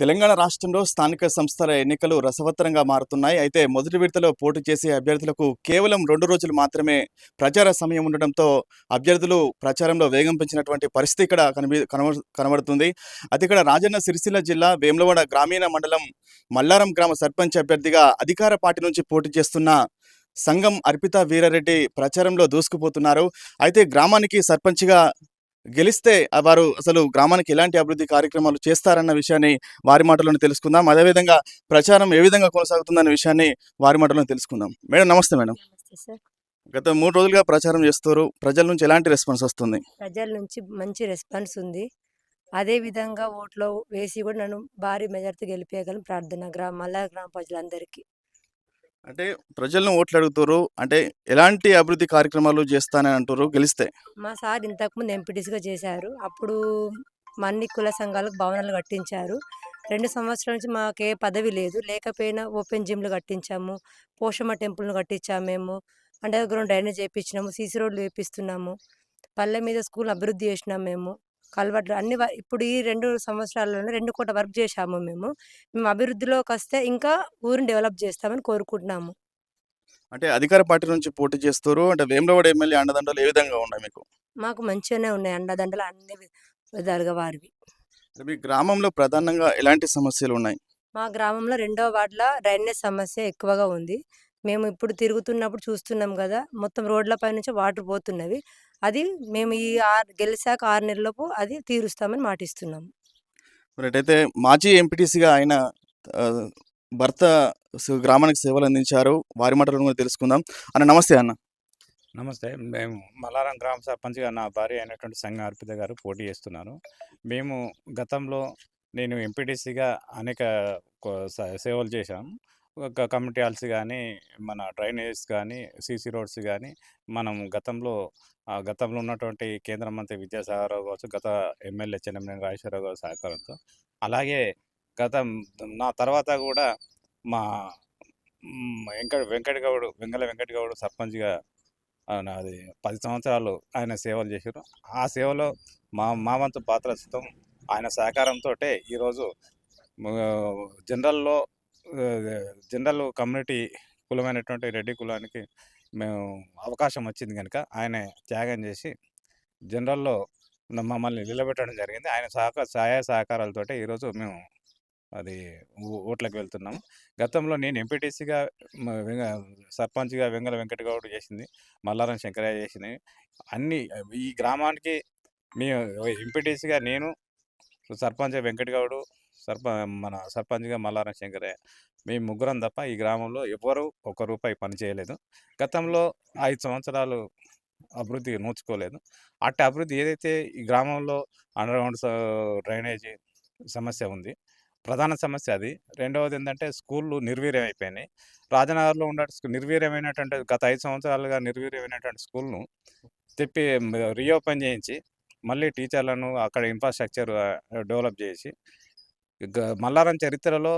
తెలంగాణ రాష్ట్రంలో స్థానిక సంస్థల ఎన్నికలు రసవత్తరంగా మారుతున్నాయి. అయితే మొదటి విడతలో పోటీ చేసే అభ్యర్థులకు కేవలం రెండు రోజులు మాత్రమే ప్రచార సమయం ఉండడంతో అభ్యర్థులు ప్రచారంలో వేగం పెంచినటువంటి పరిస్థితి ఇక్కడ కనిపి కనబడుతుంది. అయితే ఇక్కడ రాజన్న సిరిసిల్ల జిల్లా వేములవాడ గ్రామీణ మండలం మల్లారం గ్రామ సర్పంచ్ అభ్యర్థిగా అధికార పార్టీ నుంచి పోటీ చేస్తున్న సంఘం అర్పిత వీరారెడ్డి ప్రచారంలో దూసుకుపోతున్నారు. అయితే గ్రామానికి సర్పంచ్గా గెలిస్తే వారు అసలు గ్రామానికి ఎలాంటి అభివృద్ధి కార్యక్రమాలు చేస్తారన్న విషయాన్ని వారి మాటలోనే తెలుసుకుందాం. అదేవిధంగా ప్రచారం ఏ విధంగా కొనసాగుతుందన్న విషయాన్ని వారి మాటలోనే తెలుసుకుందాం. మేడం నమస్తే మేడం. గత మూడు రోజులుగా ప్రచారం చేస్తారు ప్రజల నుంచి ఎలాంటి రెస్పాన్స్ వస్తుంది? ప్రజల నుంచి మంచి రెస్పాన్స్ ఉంది. అదే విధంగా ఓట్లో వేసి కూడా నన్ను భారీ మెజార్టీ గెలిపేయగలను ప్రార్థన గ్రామ మల్లా గ్రామ ప్రజలందరికీ. అంటే ప్రజలను ఓట్లు అడుగుతారు అంటే ఎలాంటి అభివృద్ధి కార్యక్రమాలు చేస్తానని అంటారు? గెలిస్తే. మా సార్ ఇంతకుముందు ఎంపీటీసీగా చేశారు. అప్పుడు మా అన్ని కుల సంఘాలకు భవనాలు కట్టించారు. రెండు సంవత్సరాల నుంచి మాకు ఏ పదవి లేదు. లేకపోయినా ఓపెన్ జిమ్లు కట్టించాము. పోషమ్మ టెంపుల్ను కట్టించాము మేము. అండర్ గ్రౌండ్ డ్రైనేజ్ చేయించినాము సీసీ రోడ్లు వేపిస్తున్నాము. పల్లె మీద స్కూల్ అభివృద్ధి చేసినాం మేము. కలవట్లు అన్ని ఇప్పుడు ఈ రెండు సంవత్సరాల్లోనే రెండు కోట్ల వర్క్ చేశాము మేము. మేము అభివృద్ధిలోకి వస్తే ఇంకా ఊరిని డెవలప్ చేస్తామని కోరుకుంటున్నాము. అంటే అధికార పార్టీ నుంచి పోటీ చేస్తారు. అంటే వేములవాడ ఎమ్మెల్యే అండదండలు ఏ విధంగా ఉన్నాయి మీకు? మాకు మంచిగానే ఉన్నాయి. అండదండలు అన్ని విధాలుగా వారివి. మీ గ్రామంలో ప్రధానంగా ఎలాంటి సమస్యలు ఉన్నాయి? మా గ్రామంలో రెండో వార్డులో డ్రైనేజ్ సమస్య ఎక్కువగా ఉంది. మేము ఇప్పుడు తిరుగుతున్నప్పుడు చూస్తున్నాం కదా మొత్తం రోడ్లపై నుంచి వాటర్ పోతున్నవి. అది మేము ఈ ఆరు గెలిచాక ఆరు నెలలలోపు అది తీరుస్తామని మాటిస్తున్నాం. మరైతే మాజీ ఎంపీటీసీగా ఆయన భర్త గ్రామానికి సేవలు అందించారు. వారి మాటలను కూడా తెలుసుకుందాం. అన్న నమస్తే అన్న. నమస్తే. మేము మల్లారం గ్రామ సర్పంచ్గా నా భార్య అయినటువంటి సంఘ అర్పిత గారు పోటీ చేస్తున్నారు. మేము గతంలో నేను ఎంపీటీసీగా అనేక సేవలు చేశాం. ఒక కమ్యూనిటీ హాల్స్ కానీ మన డ్రైనేజెస్ కానీ సీసీ రోడ్స్ కానీ మనం గతంలో గతంలో ఉన్నటువంటి కేంద్ర మంత్రి విద్యాసాగరరావు కావచ్చు గత ఎమ్మెల్యే చెన్నమనేని రాజేశ్వరరావు గారి సహకారంతో అలాగే గత నా తర్వాత కూడా మా వెంకట వెంకట గౌడు వెంగళ వెంకట గౌడు సర్పంచ్గా ఆయన అది పది సంవత్సరాలు ఆయన సేవలు చేశారు. ఆ సేవలో మా మా వంతు పాత్రత్వం ఆయన సహకారంతో ఈరోజు జనరల్లో జనరల్ కమ్యూనిటీ కులమైనటువంటి రెడ్డి కులానికి మేము అవకాశం వచ్చింది కనుక ఆయన త్యాగం చేసి జనరల్లో మమ్మల్ని నిలబెట్టడం జరిగింది. ఆయన సహకార సహాయ సహకారాలతో ఈరోజు మేము అది ఓట్లకు వెళ్తున్నాము. గతంలో నేను ఎంపీటీసీగా సర్పంచ్గా వెంగళ వెంకటగౌడ్ చేసింది మల్లారం శంకరయ్య చేసింది. అన్ని ఈ గ్రామానికి మేము ఎంపీటీసీగా నేను సర్పంచ్ వెంకటగౌడు సర్ప మన సర్పంచ్గా మల్లారం శంకరయ్య మేము ముగ్గురం తప్ప ఈ గ్రామంలో ఎవరు ఒక రూపాయి పని చేయలేదు. గతంలో ఐదు సంవత్సరాలు అభివృద్ధి నోచుకోలేదు. అట్టి అభివృద్ధి ఏదైతే ఈ గ్రామంలో అండర్గ్రౌండ్ డ్రైనేజీ సమస్య ఉంది ప్రధాన సమస్య అది. రెండవది ఏంటంటే స్కూళ్ళు నిర్వీర్యం అయిపోయినాయి రాజనగర్లో ఉన్న నిర్వీర్యమైనటువంటి గత ఐదు సంవత్సరాలుగా నిర్వీర్యమైనటువంటి స్కూల్ను తిప్పి రీఓపెన్ చేయించి మళ్ళీ టీచర్లను అక్కడ ఇన్ఫ్రాస్ట్రక్చర్ డెవలప్ చేసి మల్లారం చరిత్రలో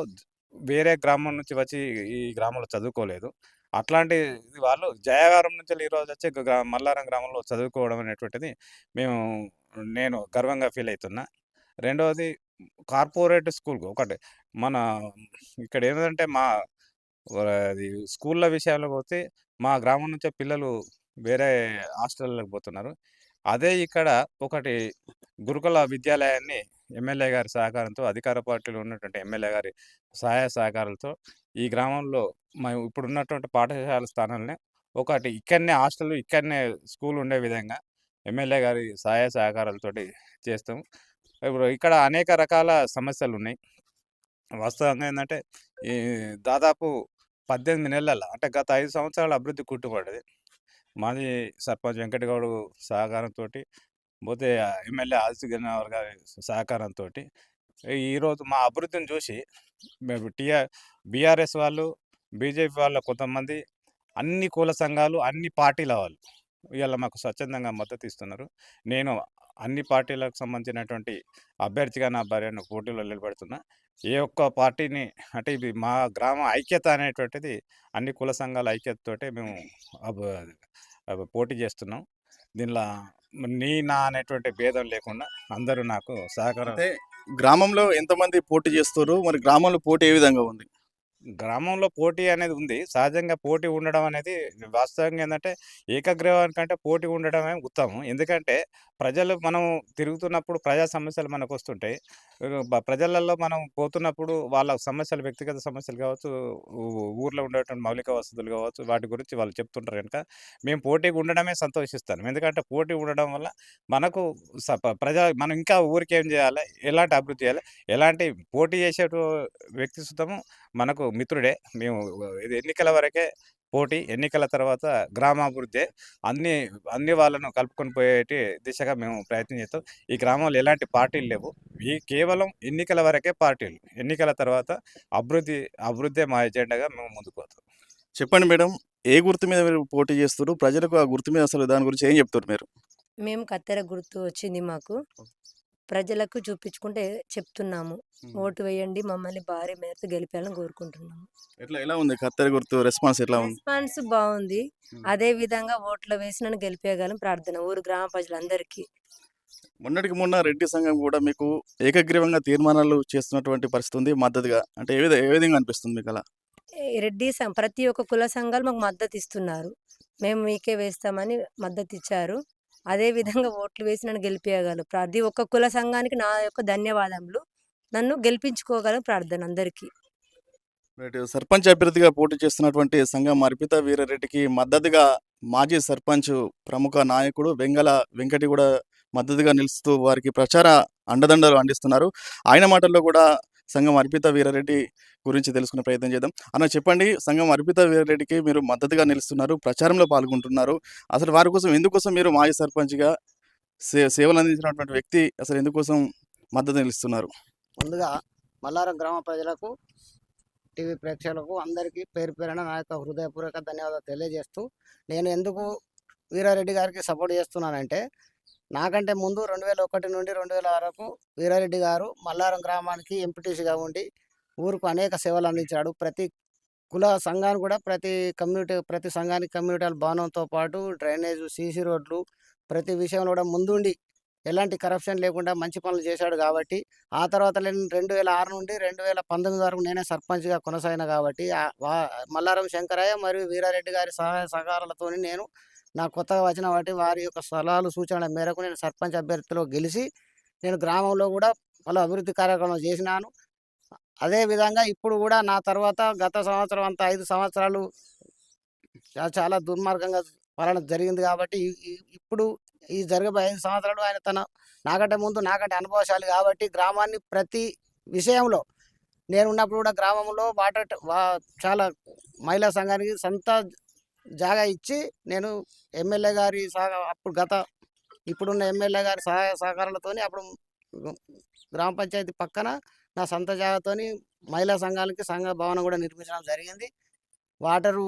వేరే గ్రామం నుంచి వచ్చి ఈ గ్రామంలో చదువుకోలేదు. అట్లాంటి ఇది వాళ్ళు జయగారం నుంచి ఈరోజు వచ్చి గ్రా మల్లారం గ్రామంలో చదువుకోవడం అనేటువంటిది మేము నేను గర్వంగా ఫీల్ అవుతున్నా. రెండవది కార్పొరేట్ స్కూల్ ఒకటి. మన ఇక్కడ ఏంటంటే మా అది స్కూళ్ళ విషయాలకు పోతే మా గ్రామం నుంచే పిల్లలు వేరే హాస్టళ్ళకి పోతున్నారు. అదే ఇక్కడ ఒకటి గురుకుల విద్యాలయాన్ని ఎమ్మెల్యే గారి సహకారంతో అధికార పార్టీలో ఉన్నటువంటి ఎమ్మెల్యే గారి సహాయ సహకారాలతో ఈ గ్రామంలో మేము ఇప్పుడు ఉన్నటువంటి పాఠశాల స్థానాలనే ఒకటి ఇక్కడనే హాస్టల్ ఇక్కడనే స్కూల్ ఉండే విధంగా ఎమ్మెల్యే గారి సహాయ సహకారాలతోటి చేస్తాం ఇప్పుడు ఇక్కడ అనేక రకాల సమస్యలు ఉన్నాయి వాస్తవంగా ఏంటంటే ఈ దాదాపు పద్దెనిమిది నెలల అంటే గత ఐదు సంవత్సరాల అభివృద్ధి కుట్టుపడ్డది మాది సర్పంచ్ వెంకటగౌడ్ సహకారంతో పోతే ఎమ్మెల్యే ఆదిత్య గన్నవర్ గారి సహకారంతో ఈరోజు మా అభివృద్ధిని చూసి మేము టీఆర్ బీఆర్ఎస్ వాళ్ళు బీజేపీ వాళ్ళ కొంతమంది అన్ని కుల సంఘాలు అన్ని పార్టీల వాళ్ళు ఇవాళ మాకు స్వచ్ఛందంగా మద్దతు ఇస్తున్నారు. నేను అన్ని పార్టీలకు సంబంధించినటువంటి అభ్యర్థిగా నా భార్యను పోటీలో నిలబెడుతున్నా. ఏ ఒక్క పార్టీని అంటే ఇది మా గ్రామ ఐక్యత అనేటువంటిది అన్ని కుల సంఘాల ఐక్యతతోటే మేము పోటీ చేస్తున్నాం. దీనిలో నీ నా అనేటువంటి భేదం లేకుండా అందరూ నాకు సహకారం అంటే గ్రామంలో ఎంతమంది పోటీ చేస్తారు మరి గ్రామంలో పోటీ ఏ విధంగా ఉంది? గ్రామంలో పోటీ అనేది ఉంది. సహజంగా పోటీ ఉండడం అనేది వాస్తవంగా ఏంటంటే ఏకగ్రీవానికంటే పోటీ ఉండడమే ఉత్తమం. ఎందుకంటే ప్రజలు మనం తిరుగుతున్నప్పుడు ప్రజా సమస్యలు మనకు వస్తుంటాయి ప్రజలలో మనం పోతున్నప్పుడు వాళ్ళ సమస్యలు వ్యక్తిగత సమస్యలు కావచ్చు ఊర్లో ఉండేటువంటి మౌలిక వసతులు కావచ్చు వాటి గురించి వాళ్ళు చెప్తుంటారు కనుక మేము పోటీగా ఉండడమే సంతోషిస్తాను. ఎందుకంటే పోటీ ఉండడం వల్ల మనకు స- ప్రజా మనం ఇంకా ఊరికి ఏం చేయాలి? ఎలాంటి అభివృద్ధి చేయాలి? ఎలాంటి పోటీ చేసే వ్యక్తి సుతము మనకు మిత్రుడే. మేము ఇది ఎన్నికల వరకే పోటీ ఎన్నికల తర్వాత గ్రామాభివృద్ధి అన్ని అన్ని వాళ్ళను కలుపుకొని పోయేటి దిశగా మేము ప్రయత్నం చేస్తాం. ఈ గ్రామంలో ఎలాంటి పార్టీలు లేవు. ఈ కేవలం ఎన్నికల వరకే పార్టీలు. ఎన్నికల తర్వాత అభివృద్ధి అభివృద్ధి మా ఎజెండాగా మేము ముందుకు పోతాం. చెప్పండి మేడం ఏ గుర్తు మీద మీరు పోటీ చేస్తారు ప్రజలకు ఆ గుర్తు మీద అసలు దాని గురించి ఏం చెప్తారు మీరు? మేము కత్తెర గుర్తు వచ్చింది మాకు. ప్రజలకు చూపించుకుంటే చెప్తున్నాము. ఓటు వేయండి మమ్మల్ని భారీ మేరతో గెలిపేయాలని కోరుకుంటున్నాము. ఎట్లా ఎలా ఉంది? కత్తెర గుర్తు రెస్పాన్స్ ఎట్లా ఉంది? రెస్పాన్స్ బాగుంది. అదే విధంగా ఓట్లు వేసి నన్ను గెలిపేయగలం ప్రార్థన ఊరు గ్రామ ప్రజలందరికీ. మొన్నటికి మొన్న రెడ్డి సంఘం కూడా మీకు ఏకగ్రీవంగా తీర్మానాలు చేస్తున్నటువంటి పరిస్థితి ఉంది మద్దతుగా. అంటే ఏ విధంగా ఏ విధంగా అనిపిస్తుంది మీకు అలా? రెడ్డి ప్రతి ఒక్క కుల సంఘాలు మాకు మద్దతు ఇస్తున్నారు మేము మీకే వేస్తామని మద్దతు ఇచ్చారు అదే విధంగా ఓట్లు వేసి నన్ను గెలిపేయగలరు. ప్రతి ఒక్క కుల సంఘానికి నా యొక్క ధన్యవాదములు. నన్ను గెలిపించుకోగలం ప్రార్థన అందరికీ. సర్పంచ్ అభ్యర్థిగా పోటీ చేస్తున్నటువంటి సంఘం అర్పిత వీరారెడ్డికి మద్దతుగా మాజీ సర్పంచ్ ప్రముఖ నాయకుడు వెంగళ వెంకటి కూడా మద్దతుగా నిలుస్తూ వారికి ప్రచార అండదండలు అందిస్తున్నారు. ఆయన మాటల్లో కూడా సంఘం అర్పిత వీరారెడ్డి గురించి తెలుసుకునే ప్రయత్నం చేద్దాం. అన్న చెప్పండి సంఘం అర్పిత వీరారెడ్డికి మీరు మద్దతుగా నిలుస్తున్నారు ప్రచారంలో పాల్గొంటున్నారు. అసలు వారి కోసం ఎందుకోసం మీరు మాజీ సర్పంచ్గా సే సేవలు అందించినటువంటి వ్యక్తి అసలు ఎందుకోసం మద్దతు నిలుస్తున్నారు? ముందుగా మల్లారం గ్రామ ప్రజలకు టీవీ ప్రేక్షకులకు అందరికీ పేరు పేరున నా యొక్క హృదయపూర్వక ధన్యవాదాలు తెలియజేస్తూ నేను ఎందుకు వీరారెడ్డి గారికి సపోర్ట్ చేస్తున్నానంటే నాకంటే ముందు రెండు వేల ఒకటి నుండి రెండు వేల వరకు వీరారెడ్డి గారు మల్లారం గ్రామానికి ఎంపీటీసీగా ఉండి ఊరుకు అనేక సేవలు అందించాడు. ప్రతి కుల సంఘాన్ని కూడా ప్రతి కమ్యూనిటీ ప్రతి సంఘానికి కమ్యూనిటీ భవనంతో పాటు డ్రైనేజ్ సీసీ రోడ్లు ప్రతి విషయంలో కూడా ముందుండి ఎలాంటి కరప్షన్ లేకుండా మంచి పనులు చేశాడు కాబట్టి ఆ తర్వాత నేను రెండు వేల ఆరు నుండి రెండు వేల పంతొమ్మిది వరకు నేనే సర్పంచ్గా కొనసాగిన కాబట్టి వా- మల్లారం శంకరయ్య మరియు వీరారెడ్డి గారి సహాయ సహకారాలతో నేను నా కొత్తగా వచ్చిన వాటి వారి యొక్క సలహాలు సూచనల మేరకు నేను సర్పంచ్ అభ్యర్థిలో గెలిచి నేను గ్రామంలో కూడా పలు అభివృద్ధి కార్యక్రమాలు చేసినాను. అదే విధంగా ఇప్పుడు కూడా నా తర్వాత గత సంవత్సరం అంత ఐదు సంవత్సరాలు చాలా దుర్మార్గంగా పాలన జరిగింది కాబట్టి ఇప్పుడు ఈ జరగబోయే ఐదు సంవత్సరాలు ఆయన తన నాకంటే ముందు నాకంటే అనుభవశాలి కాబట్టి గ్రామాన్ని ప్రతి విషయంలో నేను ఉన్నప్పుడు కూడా గ్రామంలో వాటర్ చాలా మహిళా సంఘానికి సొంత జాగా ఇచ్చి నేను ఎమ్మెల్యే గారి సహ అప్పుడు గత ఇప్పుడున్న ఎమ్మెల్యే గారి సహాయ సహకారాలతో అప్పుడు గ్రామ పంచాయతీ పక్కన నా సొంత జాగాతోని మహిళా సంఘాలకి సంఘ భవనం కూడా నిర్మించడం జరిగింది. వాటరు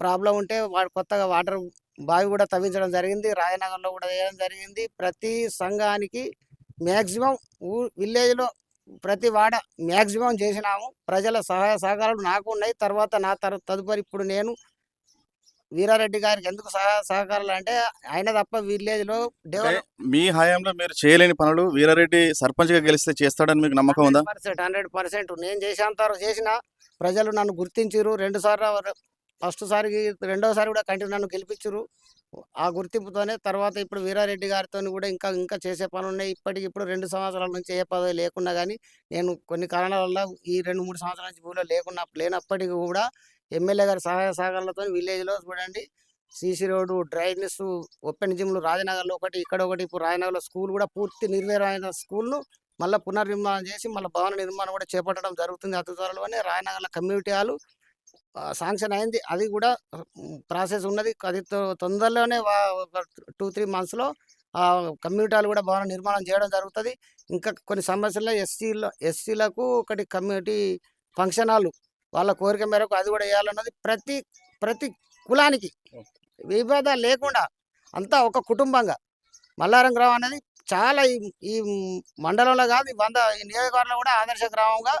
ప్రాబ్లం ఉంటే వాడు కొత్తగా వాటర్ బావి కూడా తవ్వించడం జరిగింది. రాయనగర్లో కూడా వేయడం జరిగింది. ప్రతి సంఘానికి మ్యాక్సిమం ఊ విలేజ్లో ప్రతి వాడ మ్యాక్సిమం చేసినాము. ప్రజల సహాయ సహకారాలు నాకు ఉన్నాయి. తర్వాత నా తర తదుపరి ఇప్పుడు నేను వీరారెడ్డి గారికి ఎందుకు సహాయ సహకారాలు అంటే ఆయన తప్ప అంటే డెవలప్ మీ హయాంలో మీరు చేయలేని పనులు వీరారెడ్డి సర్పంచ్గా గెలిస్తే చేస్తాడని మీకు నమ్మకం ఉందా? Percent hundred percent. నేను చేసేంత చేసిన ప్రజలు నన్ను గుర్తించారు రెండు సార్లు ఫస్ట్ సారికి రెండోసారి కూడా కంటిన్యూ నన్ను గెలిపించారు ఆ గుర్తింపుతోనే తర్వాత ఇప్పుడు వీరారెడ్డి గారితో కూడా ఇంకా ఇంకా చేసే పనులు ఉన్నాయి ఇప్పటికి ఇప్పుడు రెండు సంవత్సరాల నుంచి ఏ పదవి లేకున్నా కానీ నేను కొన్ని కారణాల వల్ల ఈ రెండు మూడు సంవత్సరాల నుంచి ఊళ్ళో లేకున్నా లేనప్పటికీ కూడా ఎమ్మెల్యే గారి సహాయ సహకారాలతో విలేజ్లో చూడండి సీసీ రోడ్డు డ్రైనేజ్ ఓపెన్ జిమ్లు రాజనగర్లో ఒకటి ఇక్కడ ఒకటి ఇప్పుడు రాజనగర్లో స్కూల్ కూడా పూర్తి నిర్వీర్యమైన స్కూల్ను మళ్ళీ పునర్నిర్మాణం చేసి మళ్ళీ భవన నిర్మాణం కూడా చేపట్టడం జరుగుతుంది. అతి త్వరలోనే రాజనగర్ల కమ్యూనిటీ హాలు శాంక్షన్ అయింది. అది కూడా ప్రాసెస్ ఉన్నది. అది తొ- తొందరలోనే టూ త్రీ మంత్స్లో కమ్యూనిటీ హాల్ కూడా భవన నిర్మాణం చేయడం జరుగుతుంది. ఇంకా కొన్ని సమస్యల్లో ఎస్సీలో ఎస్సీలకు ఒకటి కమ్యూనిటీ ఫంక్షన్ హాల్ వాళ్ళ కోరిక మేరకు అది కూడా వేయాలన్నది ప్రతి ప్రతి కులానికి విభేదాలు లేకుండా అంతా ఒక కుటుంబంగా. మల్లారం గ్రామం అనేది చాలా ఈ ఈ మండలంలో కాదు వంద ఈ నియోజకవర్గంలో కూడా ఆదర్శ గ్రామంగా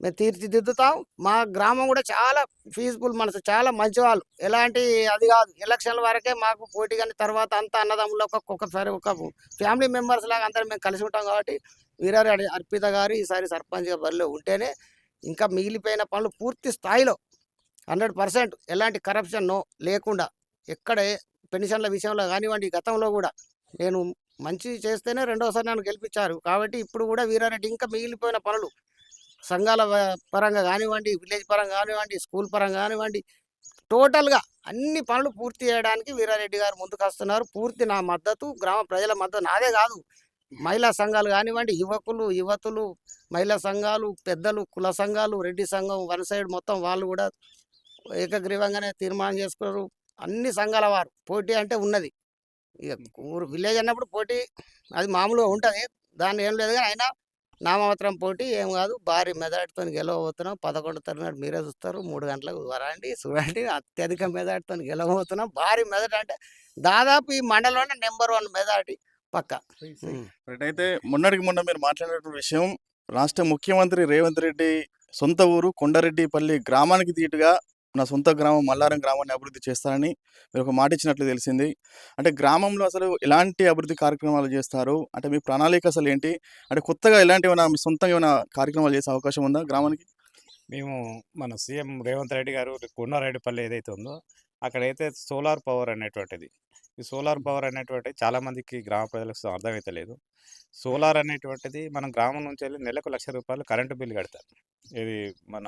మేము తీర్చిదిద్దుతాం. మా గ్రామం కూడా చాలా పీస్ఫుల్ మనసు చాలా మంచి వాళ్ళు ఎలాంటి అది కాదు ఎలక్షన్ల వరకే మాకు పోటీ కానీ తర్వాత అంతా అన్నదమ్ములు ఒక్కొక్కసారి ఒక ఫ్యామిలీ మెంబర్స్ లాగా అందరం మేము కలిసి ఉంటాం కాబట్టి వీరారెడ్డి అర్పిత గారు ఈసారి సర్పంచ్గా బరిలో ఉంటేనే ఇంకా మిగిలిపోయిన పనులు పూర్తి స్థాయిలో హండ్రెడ్ పర్సెంట్ ఎలాంటి కరప్షన్ లేకుండా ఎక్కడ పెన్షన్ల విషయంలో కానివ్వండి గతంలో కూడా నేను మంచి చేస్తేనే రెండోసారి నన్ను గెలిపించారు. కాబట్టి ఇప్పుడు కూడా వీరారెడ్డి ఇంకా మిగిలిపోయిన పనులు సంఘాల పరంగా కానివ్వండి విలేజ్ పరంగా కానివ్వండి స్కూల్ పరంగా కానివ్వండి టోటల్గా అన్ని పనులు పూర్తి చేయడానికి వీరారెడ్డి గారు ముందుకు వస్తున్నారు. పూర్తి నా మద్దతు గ్రామ ప్రజల మద్దతు నాదే కాదు. మహిళా సంఘాలు కానివ్వండి యువకులు యువతులు మహిళా సంఘాలు పెద్దలు కుల సంఘాలు రెడ్డి సంఘం వన్ సైడ్ మొత్తం వాళ్ళు కూడా ఏకగ్రీవంగానే తీర్మానం చేసుకున్నారు. అన్ని సంఘాల వారు పోటీ అంటే ఉన్నది. ఇక ఊరు విలేజ్ అన్నప్పుడు పోటీ అది మామూలుగా ఉంటుంది. దాన్ని ఏం లేదు కానీ అయినా నామమాత్రం పోటీ ఏం కాదు. భారీ మెదడుతో గెలవబోతున్నాం. పదకొండు తరగతి మీరే చూస్తారు. మూడు గంటలకు వరండి చూడండి. అత్యధిక మెదడుతో గెలవబోతున్నాం. భారీ మెదడు అంటే దాదాపు ఈ మండలంలోనే నెంబర్ వన్ మెదటి పక్క. అయితే మొన్నటికి మొన్న మీరు మాట్లాడినటువంటి విషయం రాష్ట్ర ముఖ్యమంత్రి రేవంత్ రెడ్డి సొంత ఊరు కొండారెడ్డిపల్లి గ్రామానికి తీటుగా నా సొంత గ్రామం మల్లారం గ్రామాన్ని అభివృద్ధి చేస్తారని మీరు ఒక మాట ఇచ్చినట్లు తెలిసింది. అంటే గ్రామంలో అసలు ఎలాంటి అభివృద్ధి కార్యక్రమాలు చేస్తారు? అంటే మీ ప్రణాళిక అసలు ఏంటి? అంటే కొత్తగా ఎలాంటి ఏమైనా మీ సొంతంగా ఏమైనా కార్యక్రమాలు చేసే అవకాశం ఉందా గ్రామానికి? మేము మన సీఎం రేవంత్ రెడ్డి గారు కొండారెడ్డిపల్లి ఏదైతే ఉందో అక్కడైతే సోలార్ పవర్ అనేటువంటిది. ఈ సోలార్ పవర్ అనేటువంటిది చాలా మందికి గ్రామ ప్రజలకు అర్థమైతే లేదు. సోలార్ అనేటువంటిది మనం గ్రామం నుంచి వెళ్ళి నెలకు లక్ష రూపాయలు కరెంటు బిల్లు కడతాం ఇది మన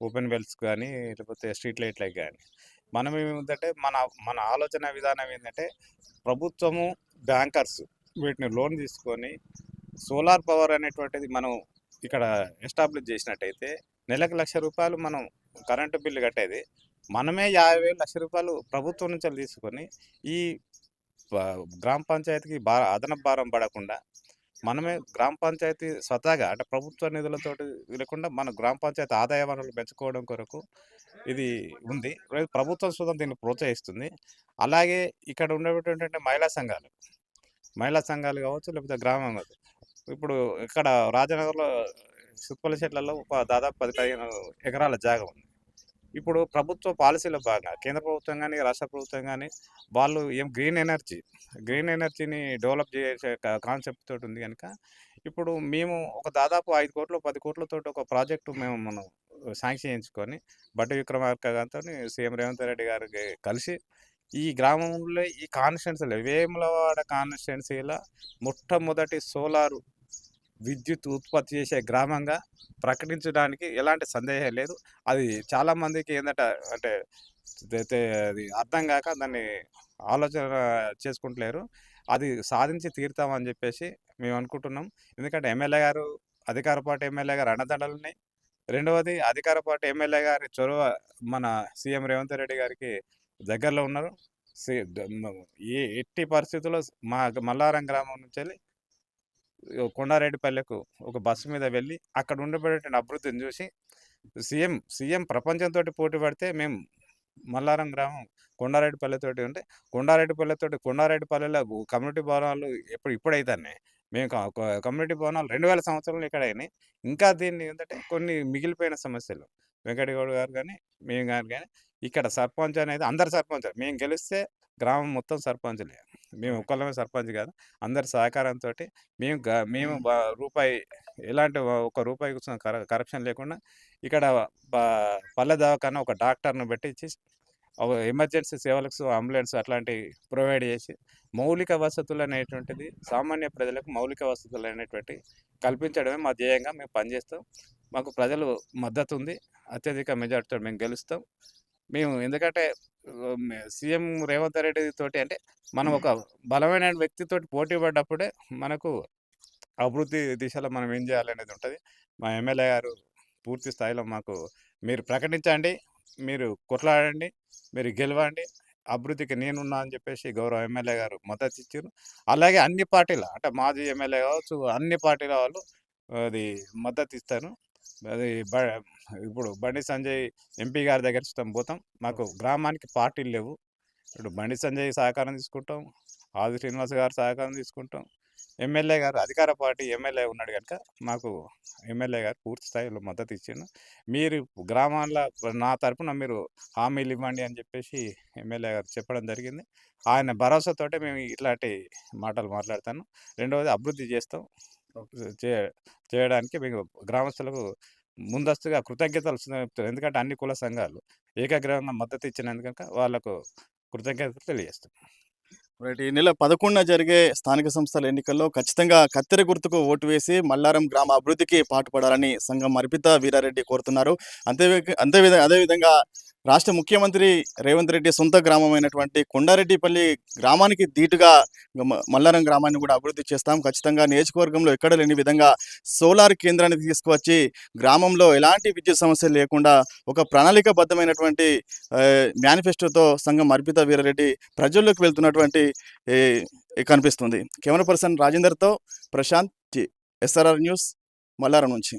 ఓపెన్ వెల్స్ కానీ లేకపోతే స్ట్రీట్ లైట్లకు కానీ మనం ఏమిటంటే మన మన ఆలోచన విధానం ఏంటంటే ప్రభుత్వము బ్యాంకర్స్ వీటిని లోన్ తీసుకొని సోలార్ పవర్ అనేటువంటిది మనం ఇక్కడ ఎస్టాబ్లిష్ చేసినట్టయితే నెలకు లక్ష రూపాయలు మనం కరెంటు బిల్లు కట్టేది మనమే యాభై వేలు లక్ష రూపాయలు ప్రభుత్వం నుంచి తీసుకొని ఈ గ్రామ పంచాయతీకి బా అదనపు భారం పడకుండా మనమే గ్రామ పంచాయతీ స్వతహాగా అంటే ప్రభుత్వ నిధులతోటి లేకుండా మన గ్రామ పంచాయతీ ఆదాయ వనరులు పెంచుకోవడం కొరకు ఇది ఉంది. ప్రభుత్వం సుతం దీన్ని ప్రోత్సహిస్తుంది. అలాగే ఇక్కడ ఉండేటువంటి మహిళా సంఘాలు మహిళా సంఘాలు కావచ్చు లేకపోతే గ్రామం ఇప్పుడు ఇక్కడ రాజనగర్లో సుప్పల చెట్లలో దాదాపు పది పదిహేను ఎకరాల జాగా ఉంది. ఇప్పుడు ప్రభుత్వ పాలసీల భాగంగా కేంద్ర ప్రభుత్వం కానీ రాష్ట్ర ప్రభుత్వం కానీ వాళ్ళు ఏం గ్రీన్ ఎనర్జీ గ్రీన్ ఎనర్జీని డెవలప్ చేసే కాన్సెప్ట్ తోటి ఉంది కనుక ఇప్పుడు మేము ఒక దాదాపు ఐదు కోట్లు పది కోట్లతో ఒక ప్రాజెక్టు మేము మనం శాంక్షన్ చేయించుకొని బట్టి విక్రమార్క గారితో సీఎం రేవంత్ రెడ్డి గారికి కలిసి ఈ గ్రామంలో ఈ కాన్స్టిట్యున్సీలో వేములవాడ కాన్స్టిట్యున్సీలో మొట్టమొదటి సోలార్ విద్యుత్ ఉత్పత్తి చేసే గ్రామంగా ప్రకటించడానికి ఎలాంటి సందేహం లేదు. అది చాలామందికి ఏంటంటే అంటే అది అర్థం కాక దాన్ని ఆలోచన చేసుకుంటలేరు. అది సాధించి తీరుతామని చెప్పేసి మేము అనుకుంటున్నాం. ఎందుకంటే ఎమ్మెల్యే గారు అధికార పార్టీ ఎమ్మెల్యే గారు అండదండలు ఉన్నాయి రెండవది అధికార పార్టీ ఎమ్మెల్యే గారి చొరవ మన సీఎం రేవంత్ రెడ్డి గారికి దగ్గరలో ఉన్నారు. సి- ఎట్టి పరిస్థితుల్లో మా మల్లారం గ్రామం నుంచి వెళ్ళి కొండారెడ్డిపల్లెకు ఒక బస్సు మీద వెళ్ళి అక్కడ ఉండబడేటువంటి అభివృద్ధిని చూసి సీఎం సీఎం ప్రపంచంతో పోటీ పడితే మేము మల్లారం గ్రామం కొండారెడ్డిపల్లెతోటి ఉంటే కొండారెడ్డిపల్లెతోటి కొండారెడ్డిపల్లెలో కమ్యూనిటీ భవనాలు ఎప్పుడు ఇప్పుడైతే మేము కమ్యూనిటీ భవనాలు రెండు వేల సంవత్సరంలో ఇక్కడ అయినాయి. ఇంకా దీన్ని ఏంటంటే కొన్ని మిగిలిపోయిన సమస్యలు. వెంకటగౌడ్ గారు కానీ మేము గారు కానీ ఇక్కడ సర్పంచ్ అనేది అందరు సర్పంచ్. మేము గెలిస్తే గ్రామం మొత్తం సర్పంచ్లే. మేము ఒక్కళ్ళమే సర్పంచ్ కాదు. అందరి సహకారంతో మేము గ- మేము బ- రూపాయి ఎలాంటి ఒక రూపాయి కూర్చున్న కర కరప్షన్ లేకుండా ఇక్కడ బ- పల్లె దవాఖాన ఒక డాక్టర్ను పెట్టించి ఒక ఎమర్జెన్సీ సేవలకు అంబులెన్స్ అట్లాంటివి ప్రొవైడ్ చేసి మౌలిక వసతులు అనేటువంటిది సామాన్య ప్రజలకు మౌలిక వసతులు అనేటువంటి కల్పించడమే మా ధ్యేయంగా మేము పనిచేస్తాం. మాకు ప్రజలు మద్దతు ఉంది. అత్యధిక మెజార్టీతో మేము గెలుస్తాం. మేము ఎందుకంటే సీఎం రేవంత్ రెడ్డి తోటి అంటే మనం ఒక బలమైన వ్యక్తితోటి పోటీ పడ్డప్పుడే మనకు అభివృద్ధి దిశలో మనం ఏం చేయాలనేది ఉంటుంది. మా ఎమ్మెల్యే గారు పూర్తి స్థాయిలో మాకు మీరు ప్రకటించండి మీరు కొట్లాడండి మీరు గెలవండి అభివృద్ధికి నేనున్నా అని చెప్పేసి గౌరవ ఎమ్మెల్యే గారు మద్దతు ఇచ్చారు. అలాగే అన్ని పార్టీల అంటే మాజీ ఎమ్మెల్యే కావచ్చు అన్ని పార్టీల వాళ్ళు అది మద్దతు ఇస్తారు. అది బ ఇప్పుడు బండి సంజయ్ ఎంపీ గారి దగ్గర ఇష్టం పోతాం. మాకు గ్రామానికి పార్టీలు లేవు. ఇప్పుడు బండి సంజయ్ సహకారం తీసుకుంటాం. ఆది శ్రీనివాస్ గారి సహకారం తీసుకుంటాం. ఎమ్మెల్యే గారు అధికార పార్టీ ఎమ్మెల్యే ఉన్నాడు కనుక మాకు ఎమ్మెల్యే గారు పూర్తి స్థాయిలో మద్దతు ఇచ్చిండు. మీరు గ్రామాల్లో నా తరపున మీరు హామీలు ఇవ్వండి అని చెప్పేసి ఎమ్మెల్యే గారు చెప్పడం జరిగింది. ఆయన భరోసాతోటే మేము ఇట్లాంటి మాటలు మాట్లాడతాను. రెండవది అభివృద్ధి చేస్తాం. చేయడానికి మేము గ్రామస్తులకు ముందస్తుగా కృతజ్ఞతలు చెప్తారు ఎందుకంటే అన్ని కుల సంఘాలు ఏకగ్రహంగా మద్దతు ఇచ్చినందుకు కనుక వాళ్ళకు కృతజ్ఞతలు తెలియజేస్తాం రైట్. ఈ నెల పదకొండున జరిగే స్థానిక సంస్థల ఎన్నికల్లో ఖచ్చితంగా కత్తెర గుర్తుకు ఓటు వేసి మల్లారం గ్రామ అభివృద్ధికి పాటుపడాలని సంఘం అర్పిత వీరారెడ్డి కోరుతున్నారు. అంతే అంతే విధ అదేవిధంగా రాష్ట్ర ముఖ్యమంత్రి రేవంత్ రెడ్డి సొంత గ్రామమైనటువంటి కొండారెడ్డిపల్లి గ్రామానికి ధీటుగా మల్లారం గ్రామాన్ని కూడా అభివృద్ధి చేస్తాం. ఖచ్చితంగా నియోజకవర్గంలో ఎక్కడ లేని విధంగా సోలార్ కేంద్రాన్ని తీసుకువచ్చి గ్రామంలో ఎలాంటి విద్యుత్ సమస్యలు లేకుండా ఒక ప్రణాళికబద్ధమైనటువంటి మేనిఫెస్టోతో సంఘం అర్పిత వీరారెడ్డి ప్రజల్లోకి వెళ్తున్నటువంటి కనిపిస్తుంది. కెమెరా పర్సన్ రాజేందర్తో ప్రశాంత్ ఎస్ఆర్ఆర్ న్యూస్ మల్లారం నుంచి.